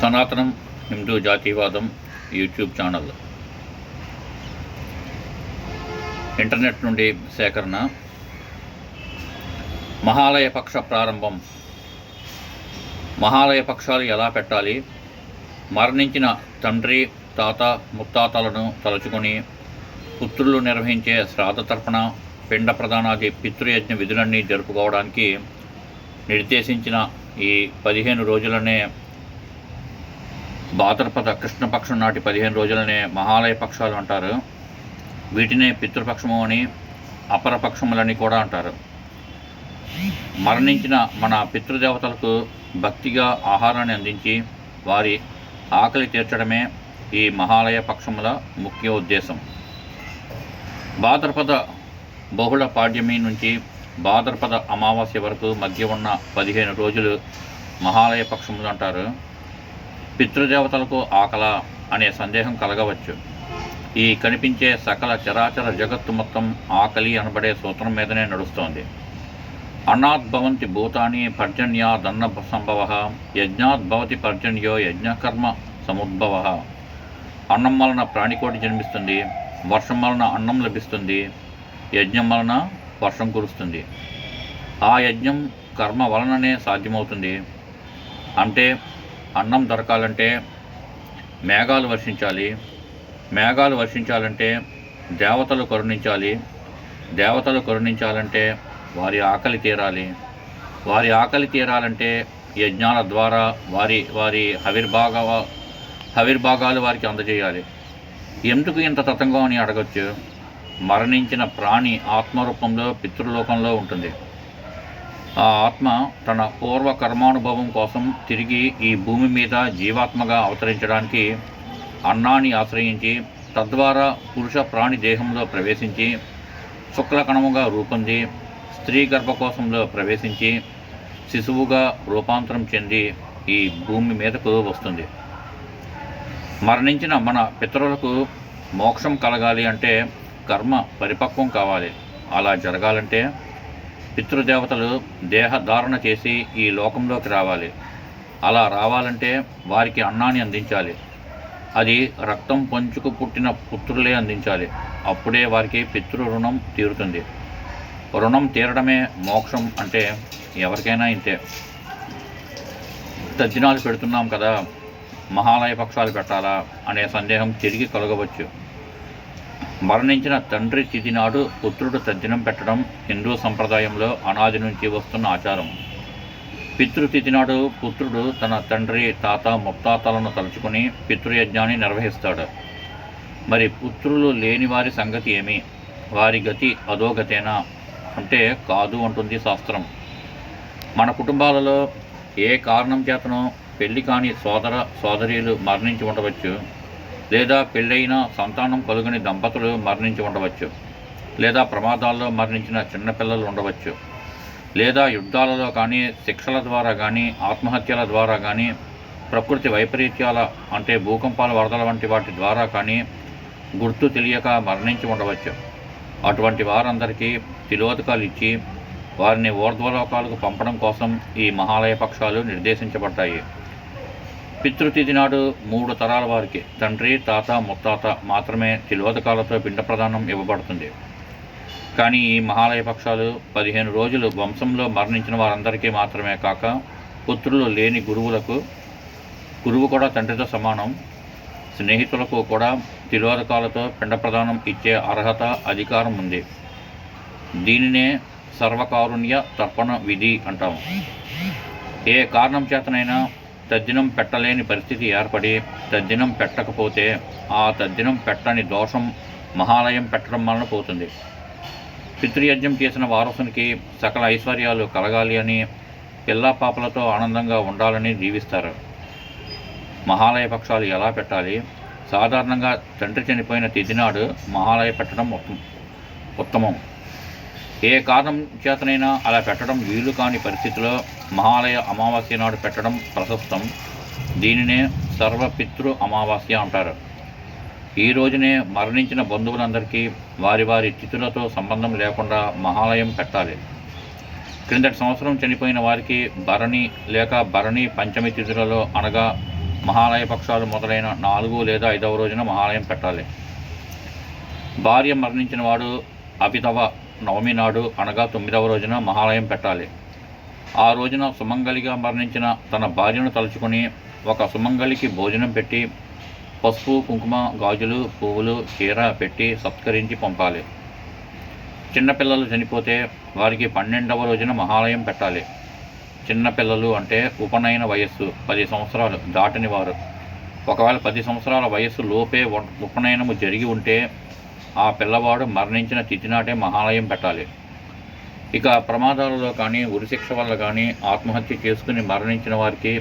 సనాతనం హిందూ జాతీయవాదం YouTube channel. Internet నుండి సేకరణ. మహాలయ పక్ష ప్రారంభం. మహాలయ పక్షాలు ఎలా పెట్టాలి? మరణించిన తండ్రి తాత ముత్తాతలను తలుచుకొని పుత్రులు నిర్వహించే శ్రాద్ధ తర్పణ పిండ ప్రధానాది పితృయజ్ఞ విధులన్నీ జరుపుకోవడానికి నిర్దేశించిన ఈ పదిహేను రోజులనే భాద్రపద కృష్ణపక్షం నాటి పదిహేను రోజులనే మహాలయ పక్షాలు అంటారు. వీటినే పితృపక్షము అని అపరపక్షములని కూడా అంటారు. మరణించిన మన పితృదేవతలకు భక్తిగా ఆహారాన్ని అందించి వారి ఆకలి తీర్చడమే ఈ మహాలయ పక్షముల ముఖ్య ఉద్దేశం. భాద్రపద బహుళ పాడ్యమి నుంచి భాద్రపద అమావాస్య వరకు మధ్య ఉన్న పదిహేను రోజులు మహాలయ పక్షములు అంటారు. పితృదేవతలకు ఆకల అనే సందేహం కలగవచ్చు. ఈ కనిపించే సకల చరాచర జగత్తు మొత్తం ఆకలి అనబడే సూత్రం మీదనే నడుస్తోంది. అన్నాద్భవంతి భూతాని పర్జన్యా దన్న సంభవ యజ్ఞాద్భవతి పర్జన్యో యజ్ఞకర్మ సముద్భవ. అన్నం వలన ప్రాణికోటి జన్మిస్తుంది వర్షం వలన అన్నం లభిస్తుంది యజ్ఞం వలన వర్షం కురుస్తుంది. ఆ యజ్ఞం కర్మ వలననే సాధ్యమవుతుంది. అంటే అన్నం దొరకాలంటే మేఘాలు వర్షించాలి మేఘాలు వర్షించాలంటే దేవతలు కరుణించాలి దేవతలు కరుణించాలంటే వారి ఆకలి తీరాలి. వారి ఆకలి తీరాలంటే యజ్ఞాల ద్వారా వారి వారి హవిర్భాగ హవిర్భాగాలు వారికి అందజేయాలి. ఎందుకు ఇంత తతంగం అని అడగచ్చు? మరణించిన ప్రాణి ఆత్మరూపంలో పితృలోకంలో ఉంటుంది. ఆ ఆత్మ తన పూర్వ కర్మానుభవం కోసం తిరిగి ఈ భూమి మీద జీవాత్మగా అవతరించడానికి అన్నాన్ని ఆశ్రయించి తద్వారా పురుష ప్రాణి దేహంలో ప్రవేశించి శుక్లకణముగా రూపొంది స్త్రీ గర్భకోశంలో ప్రవేశించి శిశువుగా రూపాంతరం చెంది ఈ భూమి మీదకు వస్తుంది. మరణించిన మన పితరులకు మోక్షం కలగాలి అంటే కర్మ పరిపక్వం కావాలి. అలా జరగాలంటే పితృదేవతలు దేహధారణ చేసి ఈ లోకంలోకి రావాలి. అలా రావాలంటే వారికి అన్నాన్ని అందించాలి. అది రక్తం పంచుకు పుట్టిన పుత్రులే అందించాలి. అప్పుడే వారికి పితృ రుణం తీరుతుంది. రుణం తీరడమే మోక్షం అంటే ఎవరికైనా ఇంతే. తద్దినాలు పెడుతున్నాం కదా. మహాలయ పక్షాలు పెట్టాలా అనే సందేహం తిరిగి కలగవచ్చు. మరణించిన తండ్రి తిథి నాడు పుత్రుడు తద్దినం పెట్టడం హిందూ సంప్రదాయంలో అనాది నుంచి వస్తున్న ఆచారం. పితృతిథి నాడు పుత్రుడు తన తండ్రి తాత ముత్తాతలను తలుచుకుని పితృయజ్ఞాన్ని నిర్వహిస్తాడు. మరి పుత్రులు లేని వారి సంగతి ఏమి? వారి గతి అధోగతేనా? అంటే కాదు అంటుంది శాస్త్రం. మన కుటుంబాలలో ఏ కారణం చేతనో పెళ్ళి కాని సోదర సోదరీలు మరణించి ఉండవచ్చు. లేదా పెళ్ళైన సంతానం కలుగని దంపతులు మరణించి ఉండవచ్చు లేదా ప్రమాదాల్లో మరణించిన చిన్నపిల్లలు ఉండవచ్చు లేదా యుద్ధాలలో కానీ శిక్షల ద్వారా కానీ ఆత్మహత్యల ద్వారా కానీ ప్రకృతి వైపరీత్యాల అంటే భూకంపాల వరదల వంటి వాటి ద్వారా కానీ గుర్తు తెలియక మరణించి ఉండవచ్చు. అటువంటి వారందరికీ తిలోదకాలు ఇచ్చి వారిని ఊర్ధ్వలోకాలకు పంపడం కోసం ఈ మహాలయ పక్షాలు నిర్దేశించబడ్డాయి. పితృతిథి నాడు మూడు తరాల వారికి తండ్రి తాత ముత్తాత మాత్రమే తిలోదకాలతో పిండ ప్రదానం ఇవ్వబడుతుంది. కానీ ఈ మహాలయ పక్షాలు పదిహేను రోజులు వంశంలో మరణించిన వారందరికీ మాత్రమే కాక పుత్రులు లేని గురువులకు గురువు కూడా తండ్రితో సమానం స్నేహితులకు కూడా తిలోదకాలతో పిండ ప్రదానం ఇచ్చే అర్హత అధికారం ఉంది. దీనినే సర్వకారుణ్య తర్పణ విధి అంటాం ఏ కారణం చేతనైనా తద్దినం పెట్టలేని పరిస్థితి ఏర్పడి తద్దినం పెట్టకపోతే ఆ తద్దినం పెట్టని దోషం మహాలయం పెట్టడం వలన పోతుంది. పితృయజ్ఞం చేసిన వారసునికి సకల ఐశ్వర్యాలు కలగాలి అని పిల్ల పాపలతో ఆనందంగా ఉండాలని దీవిస్తారు మహాలయ పక్షాలు ఎలా పెట్టాలి? సాధారణంగా తండ్రి చనిపోయిన తిథినాడు మహాలయ పెట్టడం ఉత్తమం. ఏ కారణం చేతనైనా అలా పెట్టడం వీలు కాని పరిస్థితిలో మహాలయ అమావాస్య నాడు పెట్టడం ప్రశస్తం దీనినే సర్వపితృ అమావాస్య అంటారు. ఈ రోజునే మరణించిన బంధువులందరికీ వారి వారి తిథులతో సంబంధం లేకుండా మహాలయం పెట్టాలి. క్రిందటి సంవత్సరం చనిపోయిన వారికి భరణి లేక భరణి పంచమి తిథులలో అనగా మహాలయ పక్షాలు మొదలైన నాలుగు లేదా ఐదవ రోజున మహాలయం పెట్టాలి. భార్య మరణించిన వాడు అభితవ నవమి నాడు అనగా తొమ్మిదవ రోజున మహాలయం పెట్టాలి. ఆ రోజున సుమంగలిగా మరణించిన తన భార్యను తలుచుకొని ఒక సుమంగలికి భోజనం పెట్టి పసుపు కుంకుమ గాజులు పువ్వులు చీర పెట్టి సత్కరించి పంపాలి. చిన్నపిల్లలు చనిపోతే వారికి పన్నెండవ రోజున మహాలయం పెట్టాలి. చిన్నపిల్లలు అంటే ఉపనయన వయస్సు పది సంవత్సరాలు దాటని వారు. ఒకవేళ పది సంవత్సరాల వయస్సు లోపే ఉపనయనము జరిగి ఉంటే ఆ పిల్లవాడు మరణించిన తిథినాటే మహాలయం పెట్టాలి. ఇక ప్రమాదాలలో కానీ ఉరిశిక్ష వల్ల కానీ ఆత్మహత్య చేసుకుని మరణించిన వారికి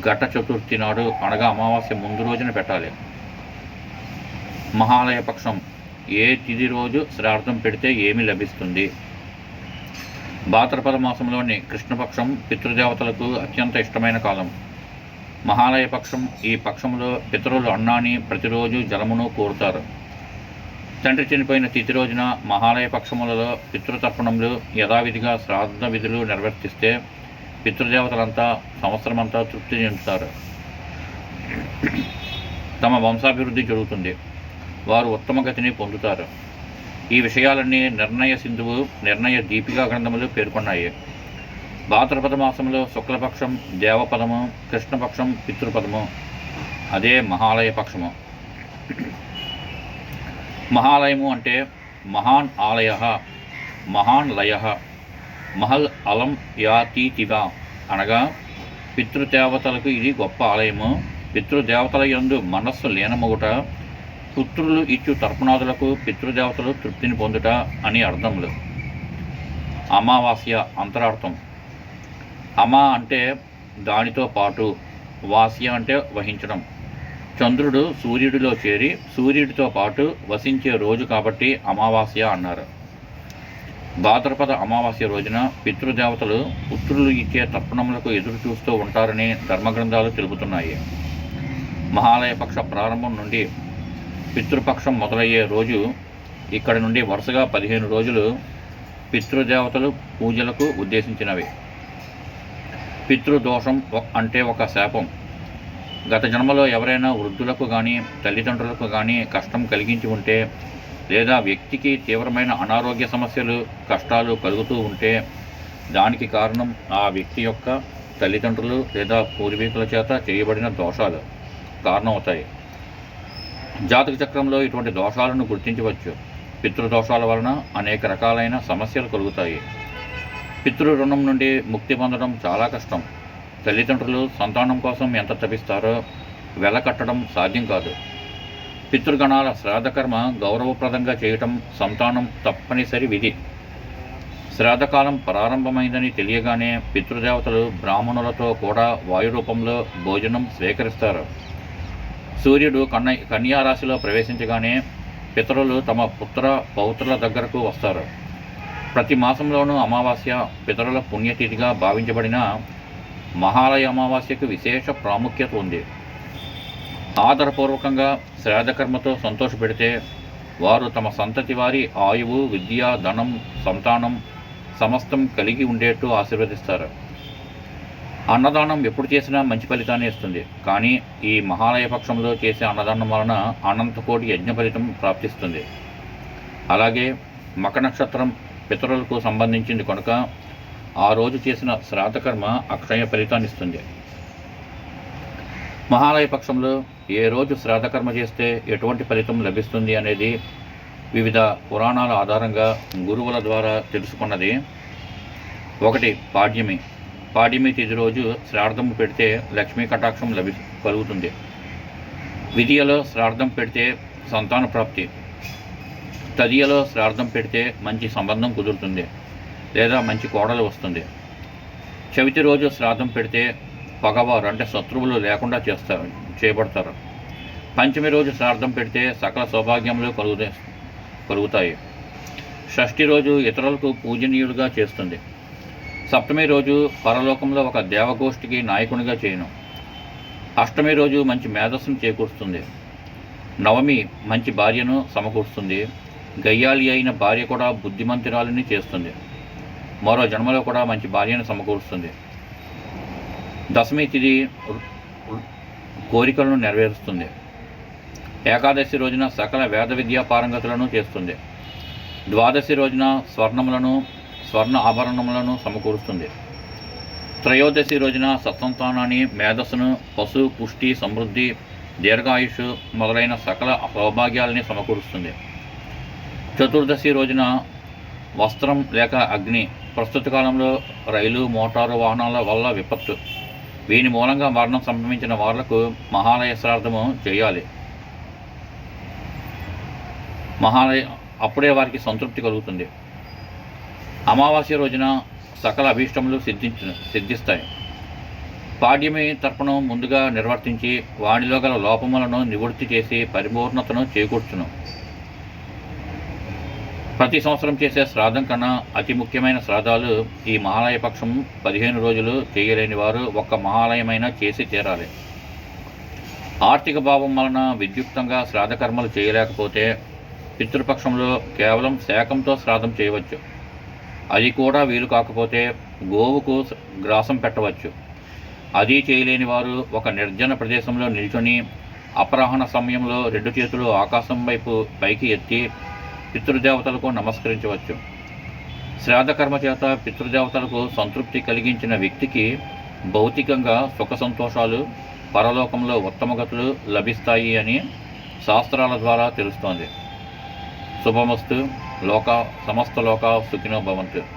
ఘట చతుర్థి నాడు అనగా అమావాస్య ముందు రోజున పెట్టాలి. మహాలయ పక్షం ఏ తిథి రోజు శ్రార్థం పెడితే ఏమి లభిస్తుంది? భాద్రపద మాసంలోని కృష్ణపక్షం పితృదేవతలకు అత్యంత ఇష్టమైన కాలం. మహాలయ పక్షం ఈ పక్షంలో పితరులు అన్నాన్ని ప్రతిరోజు జలమును కోరుతారు. తండ్రి చనిపోయిన తిథి రోజున మహాలయ పక్షములలో పితృతర్పణములు యథావిధిగా శ్రాద్ధ విధులు నిర్వర్తిస్తే పితృదేవతలంతా సంవత్సరమంతా తృప్తి చెందుతారు. తమ వంశాభివృద్ధి జరుగుతుంది. వారు ఉత్తమ గతిని పొందుతారు. ఈ విషయాలన్నీ నిర్ణయ సింధువు నిర్ణయ దీపికా గ్రంథములు పేర్కొన్నాయి. భాద్రపద మాసంలో శుక్లపక్షం దేవపదము కృష్ణపక్షం పితృపదము అదే మహాలయ పక్షము. మహాలయము అంటే మహాన్ ఆలయ మహాన్ లయ మహల్ అలం యాతీతివా అనగా పితృదేవతలకు ఇది గొప్ప ఆలయము. పితృదేవతల యందు మనస్సు లీనమగుట పుత్రులు ఇచ్చు తర్పణాదులకు పితృదేవతలు తృప్తిని పొందుట అని అర్థములు. అమావాస్య అంతరార్థం. అమా అంటే దానితో పాటు వాస్య అంటే వహించడం. చంద్రుడు సూర్యుడిలో చేరి సూర్యుడితో పాటు వసించే రోజు కాబట్టి అమావాస్య అన్నారు. భాద్రపద అమావాస్య రోజున పితృదేవతలు పుత్రులు ఇచ్చే తర్పణములకు ఎదురు చూస్తూ ఉంటారని ధర్మగ్రంథాలు తెలుపుతున్నాయి. మహాలయ పక్ష ప్రారంభం నుండి పితృపక్షం మొదలయ్యే రోజు ఇక్కడి నుండి వరుసగా పదిహేను రోజులు పితృదేవతలు పూజలకు ఉద్దేశించినవి. పితృదోషం అంటే ఒక శాపం. గత జన్మలో ఎవరైనా వృద్ధులకు కానీ తల్లిదండ్రులకు కానీ కష్టం కలిగించి ఉంటే లేదా వ్యక్తికి తీవ్రమైన అనారోగ్య సమస్యలు కష్టాలు కలుగుతూ ఉంటే దానికి కారణం ఆ వ్యక్తి యొక్క తల్లిదండ్రులు లేదా పూర్వీకుల చేత చేయబడిన దోషాలు కారణమవుతాయి. జాతక చక్రంలో ఇటువంటి దోషాలను గుర్తించవచ్చు. పితృదోషాల వలన అనేక రకాలైన సమస్యలు కలుగుతాయి. పితృ రుణం నుండి ముక్తి పొందడం చాలా కష్టం. తల్లిదండ్రులు సంతానం కోసం ఎంత తపిస్తారో వెలకట్టడం సాధ్యం కాదు. పితృగణాల శ్రాద్ధకర్మ గౌరవప్రదంగా చేయటం సంతానం తప్పనిసరి విధి. శ్రాద్ధకాలం ప్రారంభమైందని తెలియగానే పితృదేవతలు బ్రాహ్మణులతో కూడా వాయు రూపంలో భోజనం స్వీకరిస్తారు. సూర్యుడు కన్న కన్యారాశిలో ప్రవేశించగానే పితరులు తమ పుత్ర పౌత్రుల దగ్గరకు వస్తారు. ప్రతి మాసంలోనూ అమావాస్య పితరుల పుణ్యతిథిగా భావించబడిన మహాలయ అమావాస్యకు విశేష ప్రాముఖ్యత ఉంది. ఆదరపూర్వకంగా శ్రాద్ధకర్మతో సంతోషపెడితే వారు తమ సంతతి వారి ఆయువు విద్య ధనం సంతానం సమస్తం కలిగి ఉండేట్టు ఆశీర్వదిస్తారు. అన్నదానం ఎప్పుడు చేసినా మంచి ఫలితాన్ని ఇస్తుంది. కానీ ఈ మహాలయ పక్షంలో చేసే అన్నదానం వలన అనంతకోటి యజ్ఞ ఫలితం ప్రాప్తిస్తుంది. అలాగే మక నక్షత్రం పితరులకు సంబంధించింది కనుక ఆ రోజు చేసిన శ్రాద్ధకర్మ అక్షయ ఫలితాన్ని ఇస్తుంది. మహాలయ పక్షంలో ఏ రోజు శ్రాద్ధకర్మ చేస్తే ఎటువంటి ఫలితం లభిస్తుంది అనేది వివిధ పురాణాల ఆధారంగా గురువుల ద్వారా తెలుసుకున్నది. ఒకటి పాడ్యమి. పాడ్యమి తిది రోజు శ్రాద్ధం పెడితే లక్ష్మీ కటాక్షం లభి కలుగుతుంది. విధియలో శ్రాద్ధం పెడితే సంతాన ప్రాప్తి. తదియలో శ్రాద్ధం పెడితే మంచి సంబంధం కుదురుతుంది. లేదా మంచి కోడలు వస్తుంది. చవితి రోజు శ్రాద్ధం పెడితే పగవారు అంటే శత్రువులు లేకుండా చేస్తారు చేయబడతారు. పంచమి రోజు శ్రాద్ధం పెడితే సకల సౌభాగ్యములు కలుగుతాయి కలుగుతాయి. షష్ఠి రోజు ఇతరులకు పూజనీయుడిగా చేస్తుంది. సప్తమి రోజు పరలోకంలో ఒక దేవగోష్ఠికి నాయకునిగా చేయను. అష్టమి రోజు మంచి మేధస్సును చేకూరుస్తుంది. నవమి మంచి భార్యను సమకూరుస్తుంది. గయ్యాలి అయిన భార్య కూడా బుద్ధిమంతురాలని చేస్తుంది. మరో జన్మలో కూడా మంచి భార్యను సమకూరుస్తుంది. దశమి తిథి కోరికలను నెరవేరుస్తుంది. ఏకాదశి రోజున సకల వేద విద్యా పారంగతులను చేస్తుంది. ద్వాదశి రోజున స్వర్ణములను స్వర్ణ ఆభరణములను సమకూరుస్తుంది. త్రయోదశి రోజున సత్సంతానాన్ని మేధస్సును పశు పుష్టి సమృద్ధి దీర్ఘాయుష్ మొదలైన సకల సౌభాగ్యాలని సమకూరుస్తుంది. చతుర్దశి రోజున వస్త్రం లేక అగ్ని ప్రస్తుత కాలంలో రైలు మోటారు వాహనాల వల్ల విపత్తు. వీని మూలంగా మరణం సంభవించిన వాళ్ళకు మహాలయ శ్రార్థము చేయాలి. మహాలయ అప్పుడే వారికి సంతృప్తి కలుగుతుంది. అమావాస్య రోజున సకల అభీష్టములు సిద్ధించు సిద్ధిస్తాయి. పాడ్యమి తర్పణం ముందుగా నిర్వర్తించి వాణిలో గల లోపములను నివృత్తి చేసి పరిపూర్ణతను చేకూర్చును. ప్రతి సంవత్సరం చేసే శ్రాద్ధం కన్నా అతి ముఖ్యమైన శ్రాద్ధాలు ఈ మహాలయ పక్షం పదిహేను రోజులు చేయలేని వారు ఒక్క మహాలయమైనా చేసి తీరాలి. ఆర్థిక భావం వలన విద్యుక్తంగా శ్రాద్ధకర్మలు చేయలేకపోతే పితృపక్షంలో కేవలం శాకంతో శ్రాద్ధం చేయవచ్చు. అది కూడా వీలు కాకపోతే గోవుకు గ్రాసం పెట్టవచ్చు. అది చేయలేని వారు ఒక నిర్జన ప్రదేశంలో నిల్చొని అపరాహణ సమయంలో రెండు చేతులు ఆకాశం వైపు పైకి ఎత్తి పితృదేవతలకు నమస్కరించవచ్చు. శ్రాద్ధకర్మ చేత పితృదేవతలకు సంతృప్తి కలిగించిన వ్యక్తికి భౌతికంగా సుఖ సంతోషాలు పరలోకంలో ఉత్తమగతులు లభిస్తాయి అని శాస్త్రాల ద్వారా తెలుస్తోంది. శుభమస్తు. లోక సమస్త లోక సుఖినో భవంతు.